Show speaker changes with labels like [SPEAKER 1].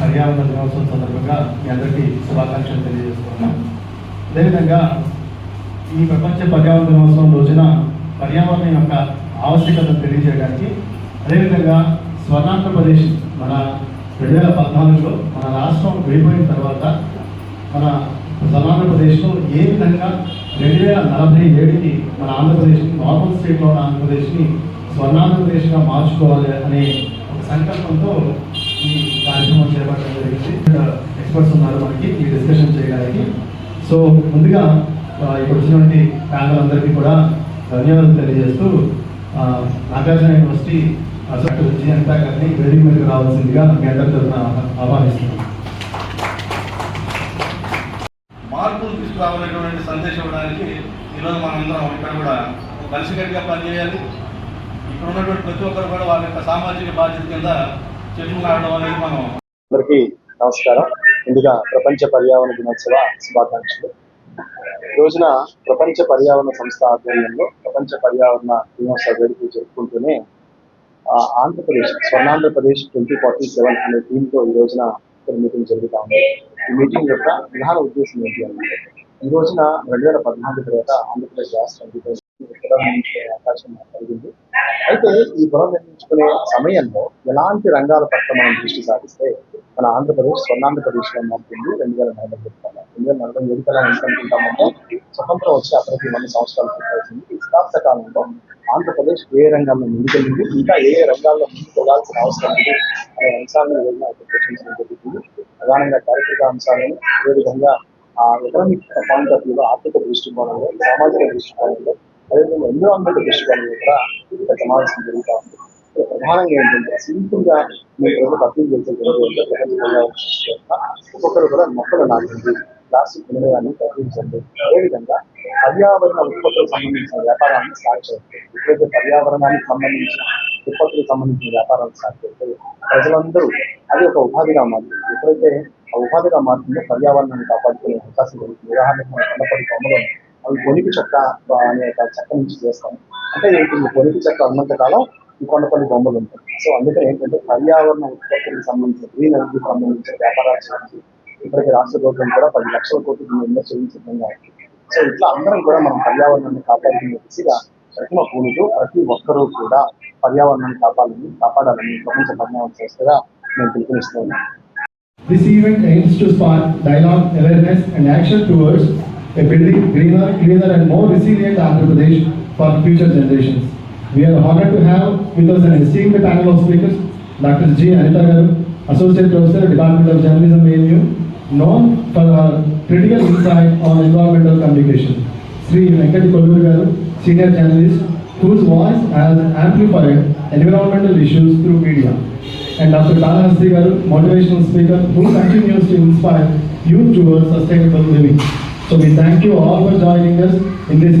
[SPEAKER 1] పర్యావరణ దినోత్సవం సందర్భంగా మీ అందరికీ శుభాకాంక్షలు తెలియజేస్తున్నాను. అదేవిధంగా ఈ ప్రపంచ పర్యావరణ దినోత్సవం రోజున పర్యావరణం యొక్క ఆవశ్యకతను తెలియజేయడానికి అదేవిధంగా స్వర్ణాంధ్రప్రదేశ్ మన రెండు వేల పద్నాలుగులో మన రాష్ట్రం విడిపోయిన తర్వాత మన స్వర్ణాంధ్రప్రదేశ్లో ఏ విధంగా రెండు వేల నలభై ఏడుకి మన ఆంధ్రప్రదేశ్ నార్మల్ స్టేట్లో ఉన్న ఆంధ్రప్రదేశ్ని స్వర్ణాంధ్రప్రదేశ్గా మార్చుకోవాలి అనే ఒక సంకల్పంతో ఈ కార్యక్రమం చేపట్టడం జరిగింది. ఎక్స్పర్ట్స్ ఉన్నారు మనకి ఈ డిస్కషన్ చేయడానికి. సో ముందుగా ఇక్కడ వచ్చినటువంటి ప్యానల్ అందరికీ కూడా ధన్యవాదాలు తెలియజేస్తూ ఆ, నాగార్జున యూనివర్సిటీ జి అనితా గారిని వేదిక మీదకి రావాల్సిందిగా మీ అందరి తరఫున ఆహ్వానిస్తున్నాను
[SPEAKER 2] మార్పులు తీసుకురావాలనేటువంటి సందేశం ఇవ్వడానికి ఈరోజు మనందరం ఇక్కడ కూడా కలిసికట్టుగా పనిచేయాలి. ఇక్కడ ఉన్నటువంటి ప్రతి ఒక్కరు కూడా వాళ్ళ యొక్క సామాజిక బాధ్యత కింద చెట్లు నాటడం అనేది మనం
[SPEAKER 3] అందరికీ నమస్కారం. ముందుగా ప్రపంచ పర్యావరణ దినోత్సవ శుభాకాంక్షలు. రోజున ప్రపంచ పర్యావరణ సంస్థ ఆధ్వర్యంలో ప్రపంచ పర్యావరణ దినోత్సవ వేడుకలు జరుపుకుంటూనే Andhra Pradesh Swarnandhra Pradesh twenty forty seven అనే థీమ్తో ఈ రోజున ఇక్కడ మీటింగ్ జరుగుతా ఉంది. ఈ మీటింగ్ యొక్క ప్రధాన ఉద్దేశం ఏంటి అంటే ఈ రోజున రెండు వేల పద్నాలుగు తర్వాత ఆంధ్రప్రదేశ్ రాష్ట్రం అవకాశం కలిగింది. అయితే ఈ పునర్నిర్మించుకునే సమయంలో ఎలాంటి రంగాల పట్ల మనం దృష్టి సాధిస్తే మన ఆంధ్రప్రదేశ్ స్వర్ణాంధ్రప్రదేశ్లో మారుతుంది. రెండు వేల నలభై చెప్తాను రెండు వేల నలభై ఏడు కల్లా ఎంత స్వతంత్రం వచ్చి అప్పటికి వంద సంవత్సరాలు పూర్తవుతుంది ఈ శతాబ్ద కాలంలో ఆంధ్రప్రదేశ్ ఏ రంగాల్లో ముందుకెళ్ళింది? ఇంకా ఏ రంగాల్లో ముందుకోవాల్సిన అవసరం ఉంది అనే అంశాలను ఈ చర్చించడం జరుగుతుంది. ప్రధానంగా చారిత్రక అంశాలను అదేవిధంగా ఆ ఎకనామిక్ పాయింట్ ఆఫ్ వ్యూలో ఆర్థిక దృష్టికోణంలో సామాజిక దృష్టికోణంలో అదేవిధంగా ఎన్విరాన్మెంట్ దృష్టికోణంలో కూడా ఇక్కడ సమావేశం జరుగుతూ ఉంది. ప్రధానంగా ఏంటంటే సింపుల్గా మీరు ప్రజలకు అర్థం చేసే జరుగుతుంది ఒక్కొక్కరు కూడా మొక్కలు నాటండి ప్లాస్టిక్ వినియోగాన్ని తగ్గించండి. అదేవిధంగా పర్యావరణ ఉత్పత్తులకు సంబంధించిన వ్యాపారాన్ని స్టార్ట్ చేయండి. ఎప్పుడైతే పర్యావరణానికి సంబంధించిన ఉత్పత్తులకు సంబంధించిన వ్యాపారాలు స్టార్ట్ చేస్తే ప్రజలందరూ అది ఒక ఉపాధిగా మారుతుంది. ఎప్పుడైతే ఆ ఉపాధిగా మారుతుందో పర్యావరణాన్ని కాపాడుకునే అవకాశం జరుగుతుంది ఉదాహరణకు మన కొండపల్లి అవి పొలికి చెక్క అనే ఒక చెక్క నుంచి చేస్తాం. అంటే ఏంటి? ఈ పొలికి చెక్క ఉన్నంత కాలం కొండపల్లి బొమ్మలు ఉంటాయి. సో అందుకని ఏంటంటే పర్యావరణ ఉత్పత్తికి సంబంధించిన గ్రీన్ ఎనర్జీకి సంబంధించిన వ్యాపారాలు చేయాలి ఇప్పటికీ రాష్ట్ర ప్రభుత్వం కూడా పది లక్షల కోట్లు దీన్ని ఇన్వెస్ట్ చేయడం సిద్ధంగా సో ఇట్లా అందరం కూడా మనం పర్యావరణాన్ని కాపాడుకునే దిశగా ప్రతిమ పూనుతూ ప్రతి ఒక్కరూ కూడా పర్యావరణాన్ని కాపాడాలని కాపాడాలని ప్రపంచ పర్యావరణ సంస్థగా నేను పిలుపునిస్తున్నాను
[SPEAKER 1] This event aims to spark dialogue, awareness, and action towards a building greener, cleaner, and more resilient Andhra Pradesh for future generations. We are honored to have with us an esteemed panel of speakers, Dr. G. Anita Garu, Associate Professor, Department of Journalism, AMU, known for her critical insight on environmental communication. Sri venkat Kollur Garu, Senior Journalist, whose voice has amplified environmental issues through media and Dr. Kalahasti Garu, motivational speaker who continues to inspire youth towards sustainable living. So we thank you all for joining us in this